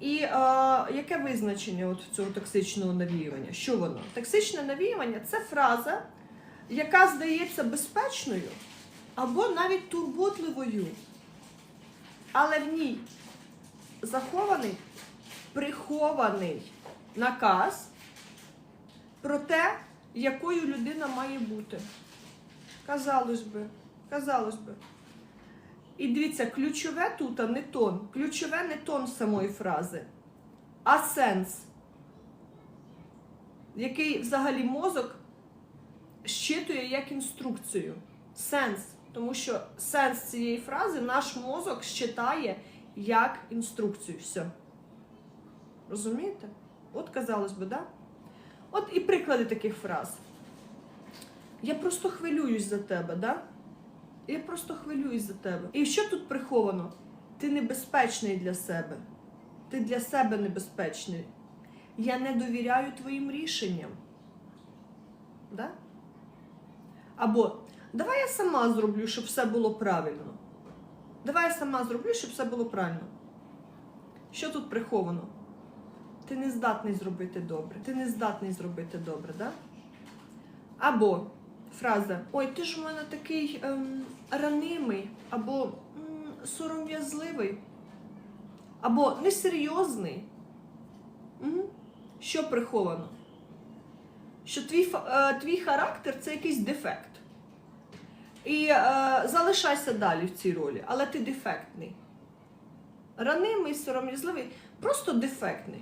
І е, яке визначення от цього токсичного навіювання? Що воно? Токсичне навіювання це фраза, яка здається безпечною або навіть турботливою, але в ній захований прихований наказ про те, якою людина має бути. Казалось би, казалось би. І дивіться, ключове тут а не тон. Ключове не тон самої фрази, а сенс, який взагалі мозок щитує як інструкцію. Сенс. Тому що сенс цієї фрази наш мозок щитає як інструкцію. Все. Розумієте? От казалось би, да? От і приклади таких фраз. Я просто хвилююсь за тебе, да? Я просто хвилююсь за тебе. І що тут приховано? Ти небезпечний для себе. Ти для себе небезпечний. Я не довіряю твоїм рішенням. Да? Або давай я сама зроблю, щоб все було правильно. Давай я сама зроблю, щоб все було правильно. Що тут приховано? Ти не здатний зробити добре. Ти не здатний зробити добре, да? Або фраза Ой, ти ж у мене такий ем, ранимий, або сором'язливий, або несерйозний. Угу. Що приховано? Що твій, е, твій характер це якийсь дефект. І е, залишайся далі в цій ролі, але ти дефектний. Ранимий, сором'язливий, просто дефектний.